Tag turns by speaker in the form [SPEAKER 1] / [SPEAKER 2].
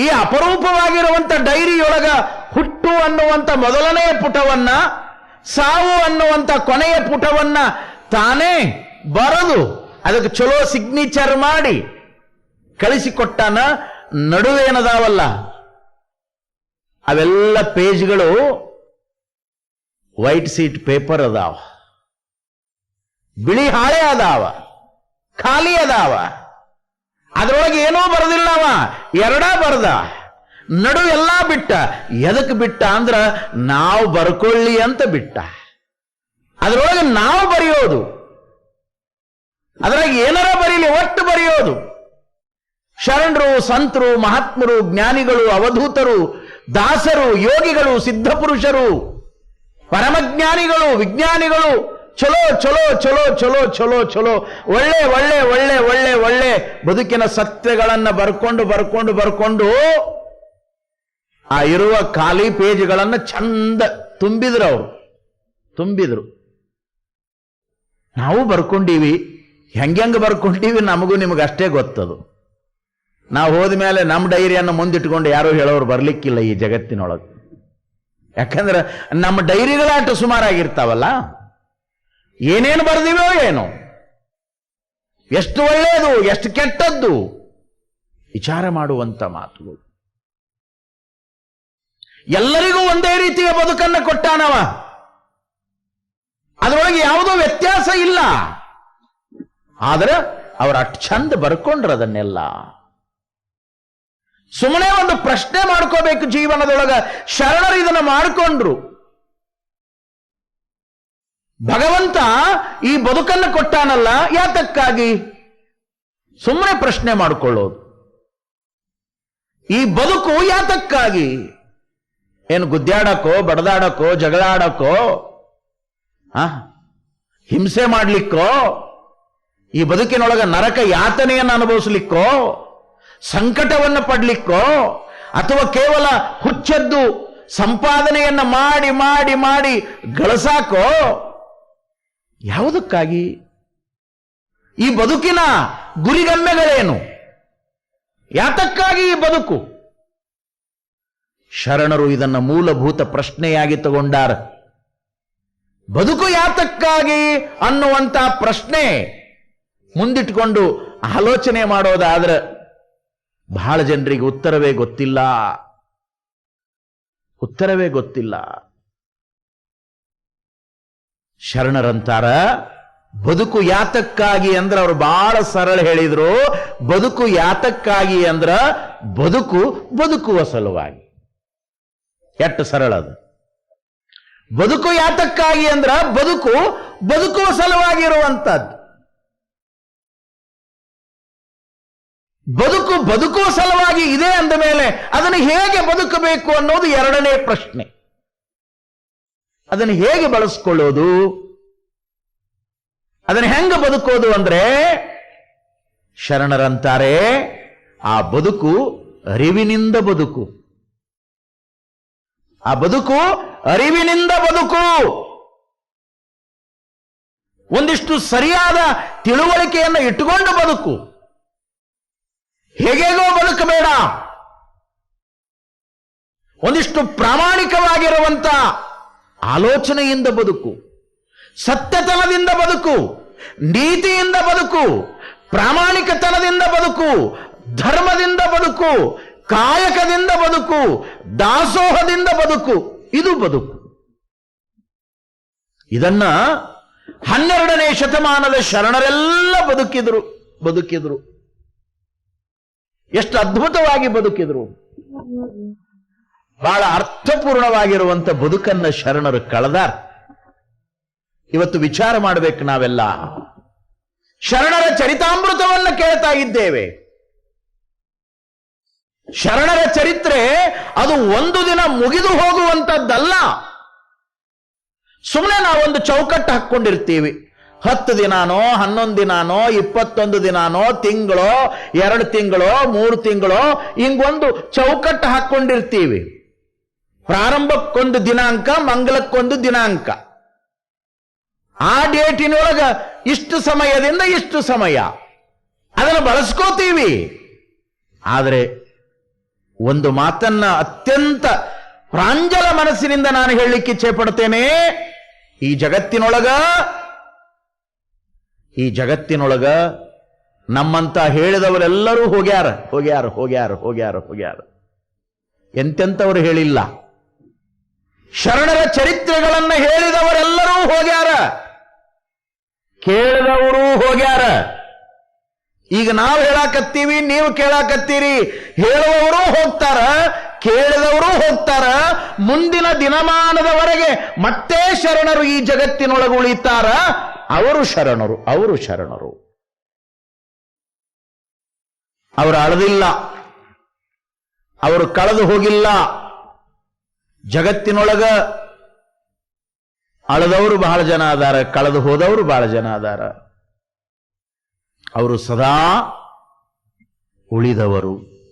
[SPEAKER 1] ಈ ಅಪರೂಪವಾಗಿರುವಂತ ಡೈರಿಯೊಳಗ ಹುಟ್ಟು ಅನ್ನುವಂತ ಮೊದಲನೆಯ ಪುಟವನ್ನ, ಸಾವು ಅನ್ನುವಂತ ಕೊನೆಯ ಪುಟವನ್ನ ತಾನೇ ಬರೆದು ಅದಕ್ಕೆ ಚಲೋ ಸಿಗ್ನೇಚರ್ ಮಾಡಿ ಕಳಿಸಿಕೊಟ್ಟಾನ ನಡುವೇನದಾವಲ್ಲ ಅವೆಲ್ಲ ಪೇಜ್ಗಳು ವೈಟ್ ಸೀಟ್ ಪೇಪರ್ ಅದಾವ. ಬಿಳಿ ಹಾಳೆ ಅದಾವ. ಖಾಲಿ ಅದಾವ. ಅದ್ರೊಳಗೆ ಏನೂ ಬರದಿಲ್ಲ ಅವ. ಎರಡ ಬರದ. ನಡು ಎಲ್ಲಾ ಬಿಟ್ಟ. ಎದಕ್ ಬಿಟ್ಟ ಅಂದ್ರ ನಾವು ಬರ್ಕೊಳ್ಳಿ ಅಂತ ಬಿಟ್ಟ. ಅದರೊಳಗೆ ನಾವು ಬರೆಯೋದು. ಅದ್ರಾಗ ಏನಾರ ಬರೀಲಿ ಒಟ್ಟು ಬರೆಯೋದು. ಶರಣರು, ಸಂತರು, ಮಹಾತ್ಮರು, ಜ್ಞಾನಿಗಳು, ಅವಧೂತರು, ದಾಸರು, ಯೋಗಿಗಳು, ಸಿದ್ಧಪುರುಷರು, ಪರಮಜ್ಞಾನಿಗಳು, ವಿಜ್ಞಾನಿಗಳು ಚಲೋ ಚಲೋ ಚಲೋ ಚಲೋ ಚಲೋ ಒಳ್ಳೆ ಒಳ್ಳೆ ಒಳ್ಳೆ ಬದುಕಿನ ಸತ್ಯಗಳನ್ನ ಬರ್ಕೊಂಡು ಬರ್ಕೊಂಡು ಬರ್ಕೊಂಡು ಆ ಇರುವ ಖಾಲಿ ಪೇಜ್ಗಳನ್ನ ಚಂದ ತುಂಬಿದ್ರು ಅವರು. ತುಂಬಿದ್ರು. ನಾವು ಬರ್ಕೊಂಡೀವಿ. ಹೆಂಗೆಂಗೆ ಬರ್ಕೊಂಡೀವಿ ನಮಗೂ ನಿಮಗೆ ಅಷ್ಟೇ ಗೊತ್ತದು. ನಾವು ಹೋದ ಮೇಲೆ ನಮ್ಮ ಡೈರಿಯನ್ನು ಮುಂದಿಟ್ಕೊಂಡು ಯಾರು ಹೇಳೋರು ಬರ್ಲಿಕ್ಕಿಲ್ಲ ಈ ಜಗತ್ತಿನೊಳಗೆ. ಯಾಕಂದ್ರೆ ನಮ್ಮ ಡೈರಿಗಳಾಟ ಸುಮಾರಾಗಿರ್ತಾವಲ್ಲ? ಏನೇನು ಬರ್ದಿವೋ ಏನೋ. ಎಷ್ಟು ಒಳ್ಳೆಯದು ಎಷ್ಟು ಕೆಟ್ಟದ್ದು? ವಿಚಾರ ಮಾಡುವಂಥ ಮಾತುಗಳು. ಎಲ್ಲರಿಗೂ ಒಂದೇ ರೀತಿಯ ಬದುಕನ್ನ ಕೊಟ್ಟಾನವ. ಅದರೊಳಗೆ ಯಾವುದೋ ವ್ಯತ್ಯಾಸ ಇಲ್ಲ. ಆದರೆ ಅವ್ರ ಅಟ್ ಚಂದ ಬರ್ಕೊಂಡ್ರ ಅದನ್ನೆಲ್ಲ ಸುಮ್ಮನೆ ಒಂದು ಪ್ರಶ್ನೆ ಮಾಡ್ಕೋಬೇಕು ಜೀವನದೊಳಗ. ಶರಣರು ಇದನ್ನ ಮಾಡಿಕೊಂಡ್ರು. ಭಗವಂತ ಈ ಬದುಕನ್ನು ಕೊಟ್ಟಾನಲ್ಲ, ಯಾತಕ್ಕಾಗಿ? ಸುಮ್ಮನೆ ಪ್ರಶ್ನೆ ಮಾಡಿಕೊಳ್ಳೋದು. ಈ ಬದುಕು ಯಾತಕ್ಕಾಗಿ? ಏನು ಗುದ್ದಾಡಕ್ಕೋ, ಬಡದಾಡಕ್ಕೋ, ಜಗಳಾಡಕ್ಕೋ, ಆ? ಹಿಂಸೆ ಮಾಡಲಿಕ್ಕೋ, ಈ ಬದುಕಿನೊಳಗ ನರಕ ಯಾತನೆಯನ್ನು ಅನುಭವಿಸ್ಲಿಕ್ಕೋ, ಸಂಕಟವನ್ನು ಪಡ್ಲಿಕ್ಕೋ, ಅಥವಾ ಕೇವಲ ಹುಚ್ಚದ್ದು ಸಂಪಾದನೆಯನ್ನ ಮಾಡಿ ಮಾಡಿ ಮಾಡಿ ಗಳಸಾಕೋ ಯಾವುದಕ್ಕಾಗಿ? ಈ ಬದುಕಿನ ಗುರಿಗಮ್ಯಗಳೇನು ಯಾತಕ್ಕಾಗಿ ಈ ಬದುಕು? ಶರಣರು ಇದನ್ನ ಮೂಲಭೂತ ಪ್ರಶ್ನೆಯಾಗಿ ತಗೊಂಡಾರ. ಬದುಕು ಯಾತಕ್ಕಾಗಿ ಅನ್ನುವಂತ ಪ್ರಶ್ನೆ ಮುಂದಿಟ್ಕೊಂಡು ಆಲೋಚನೆ ಮಾಡೋದಾದ್ರೆ ಬಹಳ ಜನರಿಗೆ ಉತ್ತರವೇ ಗೊತ್ತಿಲ್ಲ. ಉತ್ತರವೇ ಗೊತ್ತಿಲ್ಲ. ಶರಣರಂತಾರ. ಬದುಕು ಯಾತಕ್ಕಾಗಿ ಅಂದ್ರ ಅವ್ರು ಬಹಳ ಸರಳ ಹೇಳಿದ್ರು. ಬದುಕು ಯಾತಕ್ಕಾಗಿ ಅಂದ್ರ ಬದುಕು ಬದುಕುವ ಸಲುವಾಗಿ. ಎಷ್ಟು ಸರಳ ಅದು. ಬದುಕು ಯಾತಕ್ಕಾಗಿ ಅಂದ್ರ ಬದುಕು ಬದುಕುವ ಸಲುವಾಗಿರುವಂತದ್ದು ಬದುಕು ಬದುಕುವ ಸಲುವಾಗಿ ಇದೆ ಅಂದ ಮೇಲೆ ಅದನ್ನು ಹೇಗೆ ಬದುಕಬೇಕು ಅನ್ನೋದು ಎರಡನೇ ಪ್ರಶ್ನೆ. ಅದನ್ನು ಹೇಗೆ ಬಳಸ್ಕೊಳ್ಳೋದು? ಅದನ್ನು ಹೆಂಗ ಬದುಕೋದು ಅಂದ್ರೆ ಶರಣರಂತಾರೆ, ಆ ಬದುಕು ಅರಿವಿನಿಂದ ಬದುಕು. ಆ ಬದುಕು ಅರಿವಿನಿಂದ ಬದುಕು. ಒಂದಿಷ್ಟು ಸರಿಯಾದ ತಿಳುವಳಿಕೆಯನ್ನು ಇಟ್ಟುಕೊಂಡು ಬದುಕು. ಹೇಗೇಗೋ ಬದುಕಬೇಡ. ಒಂದಿಷ್ಟು ಪ್ರಾಮಾಣಿಕವಾಗಿರುವಂತ ಆಲೋಚನೆಯಿಂದ ಬದುಕು, ಸತ್ಯತನದಿಂದ ಬದುಕು, ನೀತಿಯಿಂದ ಬದುಕು, ಪ್ರಾಮಾಣಿಕತನದಿಂದ ಬದುಕು, ಧರ್ಮದಿಂದ ಬದುಕು, ಕಾಯಕದಿಂದ ಬದುಕು, ದಾಸೋಹದಿಂದ ಬದುಕು, ಇದು ಬದುಕು. ಇದನ್ನ ಹನ್ನೆರಡನೇ ಶತಮಾನದ ಶರಣರೆಲ್ಲ ಬದುಕಿದ್ರು ಬದುಕಿದ್ರು. ಎಷ್ಟು ಅದ್ಭುತವಾಗಿ ಬದುಕಿದ್ರು. ಬಹಳ ಅರ್ಥಪೂರ್ಣವಾಗಿರುವಂತ ಬದುಕನ್ನ ಶರಣರು ಕಳೆದಾರ. ಇವತ್ತು ವಿಚಾರ ಮಾಡಬೇಕು ನಾವೆಲ್ಲ. ಶರಣರ ಚರಿತಾಮೃತವನ್ನ ಕೇಳ್ತಾ ಇದ್ದೇವೆ. ಶರಣರ ಚರಿತ್ರೆ ಅದು ಒಂದು ದಿನ ಮುಗಿದು ಹೋಗುವಂತದ್ದಲ್ಲ. ಸುಮ್ಮನೆ ನಾವೊಂದು ಚೌಕಟ್ಟು ಹಾಕ್ಕೊಂಡಿರ್ತೀವಿ. ಹತ್ತು ದಿನಾನೋ, ಹನ್ನೊಂದು ದಿನಾನೋ, ಇಪ್ಪತ್ತೊಂದು ದಿನಾನೋ, ತಿಂಗಳೋ, ಎರಡು ತಿಂಗಳೋ, ಮೂರು ತಿಂಗಳೋ, ಹಿಂಗೊಂದು ಚೌಕಟ್ಟು ಹಾಕ್ಕೊಂಡಿರ್ತೀವಿ. ಪ್ರಾರಂಭಕ್ಕೊಂದು ದಿನಾಂಕ, ಮಂಗಲಕ್ಕೊಂದು ದಿನಾಂಕ. ಆ ಡೇಟಿನೊಳಗ ಇಷ್ಟು ಸಮಯದಿಂದ ಇಷ್ಟು ಸಮಯ. ಅದನ್ನು ಬಳಸ್ಕೋತೀವಿ. ಆದರೆ ಒಂದು ಮಾತನ್ನ ಅತ್ಯಂತ ಪ್ರಾಂಜಲ ಮನಸ್ಸಿನಿಂದ ನಾನು ಹೇಳಲಿಕ್ಕೆ ಇಚ್ಛೆ ಪಡ್ತೇನೆ ಈ ಜಗತ್ತಿನೊಳಗ ಈ ಜಗತ್ತಿನೊಳಗ ನಮ್ಮಂತ ಹೇಳಿದವರೆಲ್ಲರೂ ಹೋಗ್ಯಾರ ಹೋಗ್ಯಾರ ಹೋಗ್ಯಾರ ಹೋಗ್ಯಾರ ಹೋಗ್ಯಾರ. ಎಂತೆಂಥವ್ರು ಹೇಳಿಲ್ಲ. ಶರಣರ ಚರಿತ್ರೆಗಳನ್ನು ಹೇಳಿದವರೆಲ್ಲರೂ ಹೋಗ್ಯಾರ. ಕೇಳಿದವರು ಹೋಗ್ಯಾರ. ಈಗ ನಾವು ಹೇಳಾಕತ್ತೀವಿ, ನೀವು ಕೇಳಾಕತ್ತೀರಿ. ಹೇಳುವವರು ಹೋಗ್ತಾರ, ಕೇಳಿದವರು ಹೋಗ್ತಾರ. ಮುಂದಿನ ದಿನಮಾನದವರೆಗೆ ಮತ್ತೆ ಶರಣರು ಈ ಜಗತ್ತಿನೊಳಗೆ ಉಳಿತಾರ. ಅವರು ಶರಣರು ಅವರು ಶರಣರು. ಅವರು ಅಳದಿಲ್ಲ. ಅವರು ಕಳೆದು ಹೋಗಿಲ್ಲ. ಜಗತ್ತಿನೊಳಗ ಅಳದವರು ಬಹಳ ಜನ ಅದಾರ ಕಳೆದು ಹೋದವರು ಬಹಳ ಜನ ಅದಾರ. ಅವರು ಸದಾ ಉಳಿದವರು.